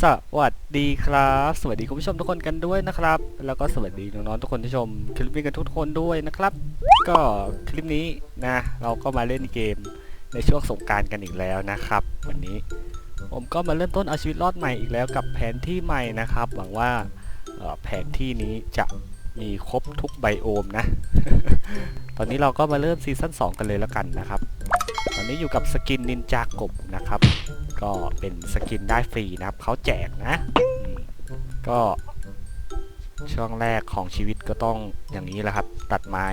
สวัสดีครับ สวัสดีคุณผู้ชมทุกคนกันด้วยนะครับ แล้วก็สวัสดีน้องๆทุกคนที่ชมคลิปนี้กันทุกคนด้วยนะครับ ก็คลิปนี้นะ เราก็มาเล่นเกมในช่วงสงการกันอีกแล้วนะครับ วันนี้ผมก็มาเริ่มต้นเอาชีวิตรอดใหม่อีกแล้วกับแผนที่ใหม่นะครับ หวังว่าแผนที่นี้จะมีครบทุกไบโอมนะ ตอนนี้เราก็มาเริ่มซีซั่น2กันเลยแล้วกันนะครับ ตอนนี้อยู่กับสกินนินจากบนะครับ ก็เป็นสกินได้ฟรีนะครับเขาแจกนะ ก็ช่วงแรกของชีวิตก็ต้องอย่างนี้แหละครับ ตัดไม้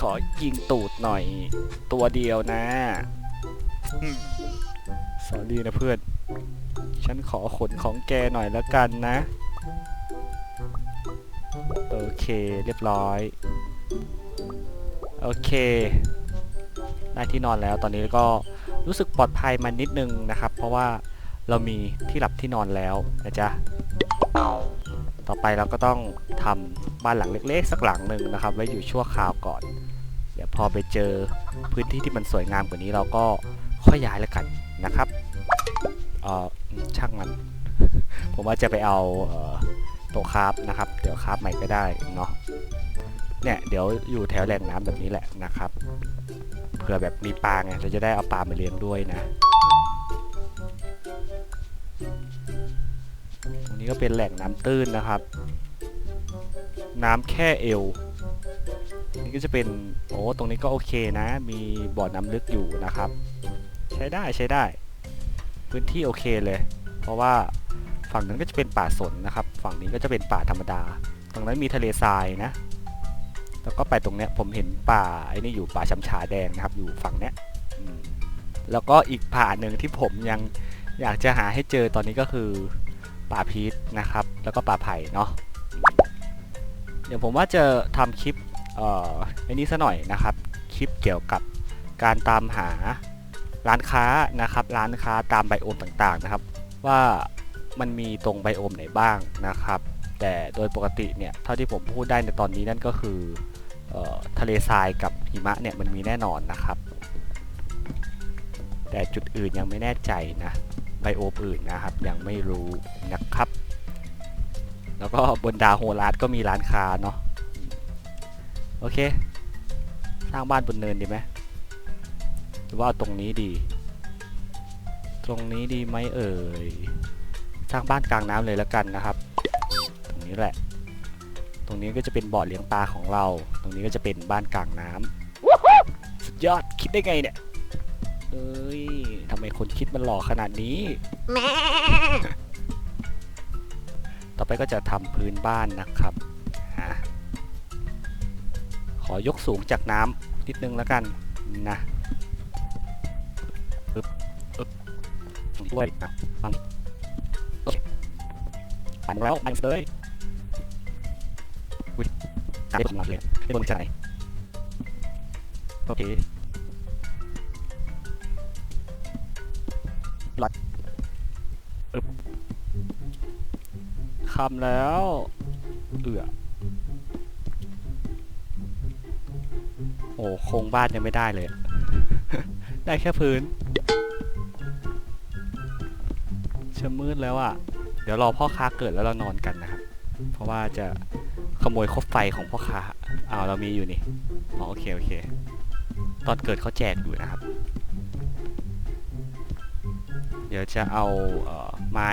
ขอยิงตูดหน่อยตัวเดียวนะสอรี่นะเพื่อน ฉันขอขนของแกหน่อยแล้วกันนะ โอเคเรียบร้อย โอเค ได้ที่นอนแล้วตอนนี้ก็ รู้สึกปลอดภัยมานิดนึงนะครับ เพราะว่าเรามีที่หลับที่นอนแล้วนะจ๊ะต่อไปเราก็ต้องทำบ้านหลังเล็กๆ สักหลังหนึ่งนะครับ ไว้อยู่ชั่วคราวก่อน เดี๋ยวพอไปเจอพื้นที่ที่มันสวยงามกว่านี้เราก็ค่อยย้ายแล้วกันนะครับเออช่างมัน ผมว่าจะไปเอาเออโต๊ะคราฟนะครับ เดี๋ยวคราฟใหม่ก็ได้เนาะเนี่ยเดี๋ยวอยู่แถวแหล่งน้ำแบบนี้แหละนะครับ เผื่อแบบมีปลาไงเราจะได้เอาปลามาเลี้ยงด้วยนะ ตรงนี้ก็เป็นแหล่งน้ำตื้นนะครับ น้ำแค่เอวนี่ก็จะเป็นโอ้ตรงนี้ก็โอเคนะ มีบ่อน้ำลึกอยู่นะครับ ใช้ได้ใช้ได้ พื้นที่โอเคเลย เพราะว่าฝั่งนั้นก็จะเป็นป่าสนนะครับ ฝั่งนี้ก็จะเป็นป่าธรรมดา ตรงนั้นมีทะเลทรายนะ แล้วก็ไปตรงเนี้ยผมเห็นป่าไอ้นี่อยู่ป่าช้ำฉาแดงนะครับ อยู่ฝั่งเนี้ยแล้วก็อีกป่าหนึ่งที่ผมยังอยากจะหาให้เจอตอนนี้ก็คือป่าพีชนะครับ แล้วก็ป่าไผ่เนาะเดี๋ยวผมว่าจะทำคลิปเอ่อไอ้นี้ซะหน่อยนะครับ คลิปเกี่ยวกับการตามหาร้านค้านะครับ ร้านค้าตามไบโอมต่างๆนะครับ ว่ามันมีตรงไบโอมไหนบ้างนะครับ แต่โดยปกติเนี่ยเท่าที่ผมพูดได้ในตอนนี้นั่นก็คือ ทะเลทรายกับหิมะเนี่ยมันมีแน่นอนนะครับ แต่จุดอื่นยังไม่แน่ใจนะไบโอมอื่นนะครับยังไม่รู้นะครับ แล้วก็บนดาวโฮลาสก็มีร้านค้าเนาะโอเค สร้างบ้านบนเนินดีไหมหรือว่าเอาตรงนี้ดี ตรงนี้ดีไหมเอ่ยสร้างบ้านกลางน้ำเลยแล้วกันนะครับ ตรงนี้แหละ ตรงนี้ก็จะเป็นบ่อเลี้ยงปลาของเรา ตรงนี้ก็จะเป็นบ้านกลางน้ำสุดยอดคิดได้ไงเนี่ยเอ้ยทำไมคนคิดมันหล่อขนาดนี้ ต่อไปก็จะทำพื้นบ้านนะครับฮะขอยกสูงจากน้ำนิดนึงแล้วกันนะอึ๊บอึ๊บด้วยนะฟังโอเคปั่นแล้วปั่นเลย หาได้ผมรับเลยไม่บนใจโอเคหลัดอึบคำแล้วเอือโอ้โครงบ้านยังไม่ได้เลย ได้แค่พื้นเชื่อมืดแล้วอะ่ะ เดี๋ยวรอพ่อค้าเกิดแล้วเรานอนกันนะครับ เพราะว่าจะ ขโมยคบไฟของพ่อค้าอ้าวเรามีอยู่นี่อ๋อโอเคโอเค ตอนเกิดเขาแจกอยู่นะครับ เดี๋ยวจะเอาเอ่อไม้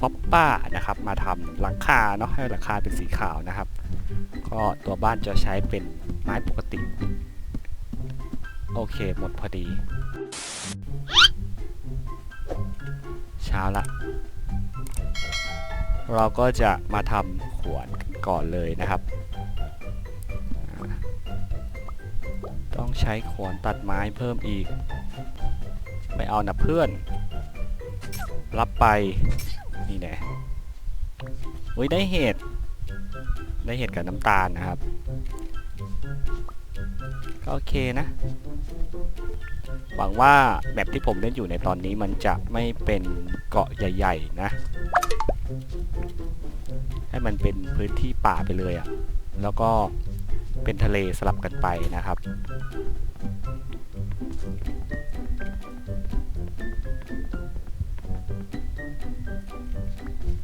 ป๊อปป้านะครับ มาทำหลังคาเนาะให้หลังคาเป็นสีขาวนะครับ ก็ตัวบ้านจะใช้เป็นไม้ปกติ โอเคหมดพอดี เช้าละเราก็จะมาทำขวาน ก่อนเลยนะครับ ต้องใช้ขวานตัดไม้เพิ่มอีก ไม่เอานะเพื่อน รับไป นี่แน่อุ้ยได้เห็ด ได้เห็ดกับน้ำตาลนะครับ ก็โอเคนะ หวังว่าแบบที่ผมเล่นอยู่ในตอนนี้มันจะไม่เป็นเกาะใหญ่ ๆ นะ ให้มันเป็นพื้นที่ป่าไปเลยอะ่ะแล้วก็เป็นทะเลสลับกันไปนะครับ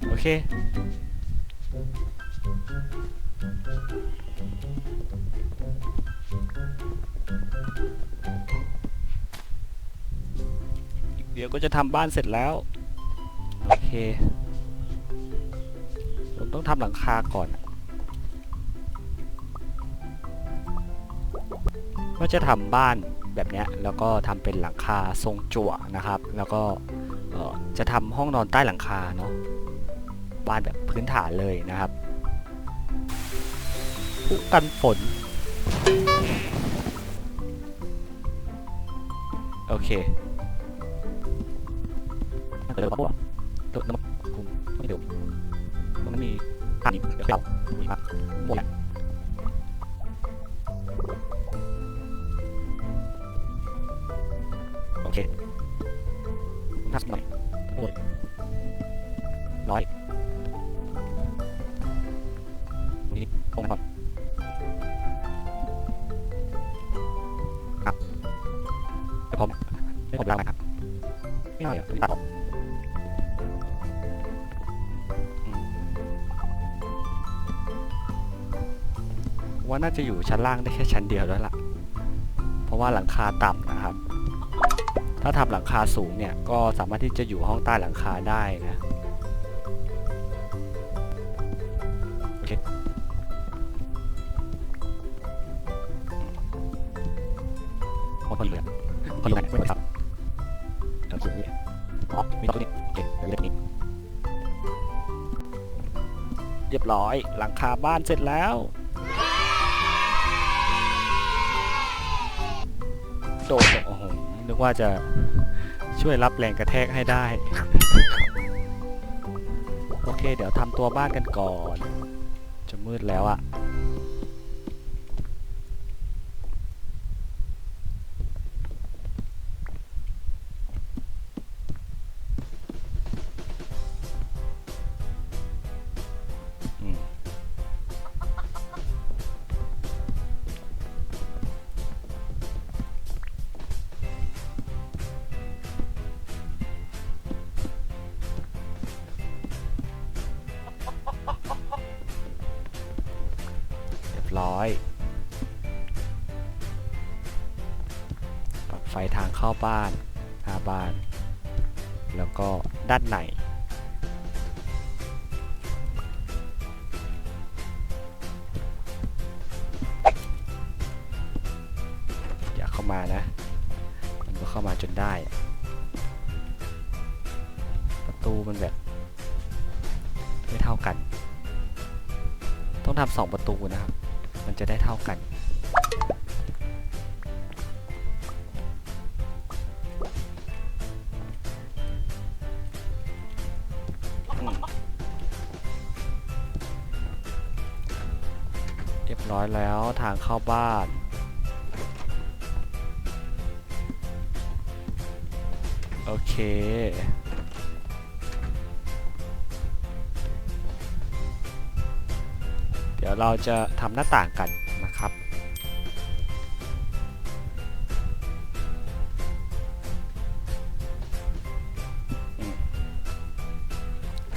โอเค เดี๋ยวก็จะทำบ้านเสร็จแล้ว โอเค ผมต้องทำหลังคาก่อน ก็จะทำบ้านแบบเนี้ยแล้วก็ทำเป็นหลังคาทรงจั่วนะครับ แล้วก็จะทำห้องนอนใต้หลังคาเนาะบ้านแบบพื้นฐานเลยนะครับผู้กันฝน โอเคเดี๋ยวปุ๊บตัวน้ มีผ่านอีกเดี๋ยวเรามีพักหมดแล้วโอเคนับหน่อยโอ้ยร้อยนี่ตรงก่อนครับไม่พร้อมไม่พร้อมแล้วนะครับ ไม่เอาอย่าตัดออก ว่าน่าจะอยู่ชั้นล่างได้แค่ชั้นเดียวแล้วล่ะ เพราะว่าหลังคาต่ำนะครับ ถ้าทำหลังคาสูงเนี่ยก็สามารถที่จะอยู่ห้องใต้หลังคาได้นะโอเคคนคนเหลือคนอยู่ไหนไม่ทราบเดี๋ยวเขียนนี่อ๋อมีตัวนี้โอเคเดี๋ยวเรียกนี้เรียบร้อยหลังคาบ้านเสร็จแล้ว โดดโอ้โหนึกว่าจะช่วยรับแรงกระแทกให้ได้ โอเค เดี๋ยวทำตัวบ้านกันก่อน จะมืดแล้วอะ อยปรับไฟทางเข้าบ้านหน้าบ้าน แล้วก็ด้านในอย่าเข้ามานะ มันก็เข้ามาจนได้ ประตูมันแบบ ไม่เท่ากัน ต้องทำสองประตูนะครับ มันจะได้เท่ากัน เรียบร้อยแล้วทางเข้าบ้านโอเค เราจะทำหน้าต่างกันนะครับ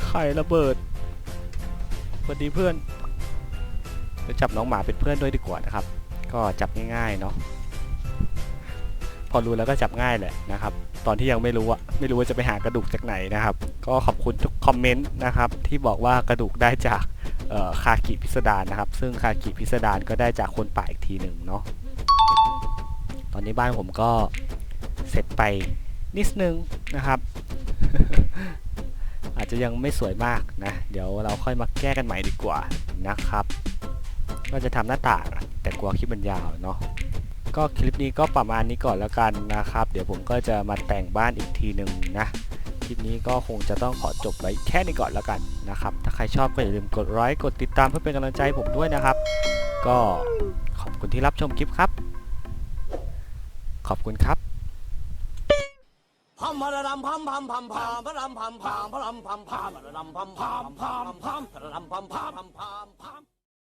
ไข่ระเบิดสวัสดีเพื่อนจะจับน้องหมาเป็นเพื่อนด้วยดีกว่านะครับ ก็จับง่ายๆเนาะพอรู้แล้วก็จับง่ายแหละนะครับ ตอนที่ยังไม่รู้อะไม่รู้ว่าจะไปหากระดูกจากไหนนะครับ ก็ขอบคุณทุกคอมเมนต์นะครับ ที่บอกว่ากระดูกได้จาก คากิพิสดารนะครับ ซึ่งคากิพิสดารก็ได้จากคนป่าอีกทีหนึ่งเนาะตอนนี้บ้านผมก็เสร็จไปนิดนึงนะครับ อาจจะยังไม่สวยมากนะ เดี๋ยวเราค่อยมาแก้กันใหม่ดีกว่านะครับ ก็จะทำหน้าต่างแต่กลัวคลิปมันยาวเนาะก็คลิปนี้ก็ประมาณนี้ก่อนแล้วกันนะครับ เดี๋ยวผมก็จะมาแต่งบ้านอีกทีหนึ่งนะ คลิปนี้ก็คงจะต้องขอจบไว้แค่นี้ก่อนแล้วกันนะครับ ถ้าใครชอบก็อย่าลืมกดไลค์กดติดตามเพื่อเป็นกำลังใจผมด้วยนะครับ ก็ขอบคุณที่รับชมคลิปครับ ขอบคุณครับพัมพระดำพัมพัมพัมพามพะรำพัมพามพะรำพัมพามพะระดำพัมพามพามพามพระดำพัมพามพามพามพาม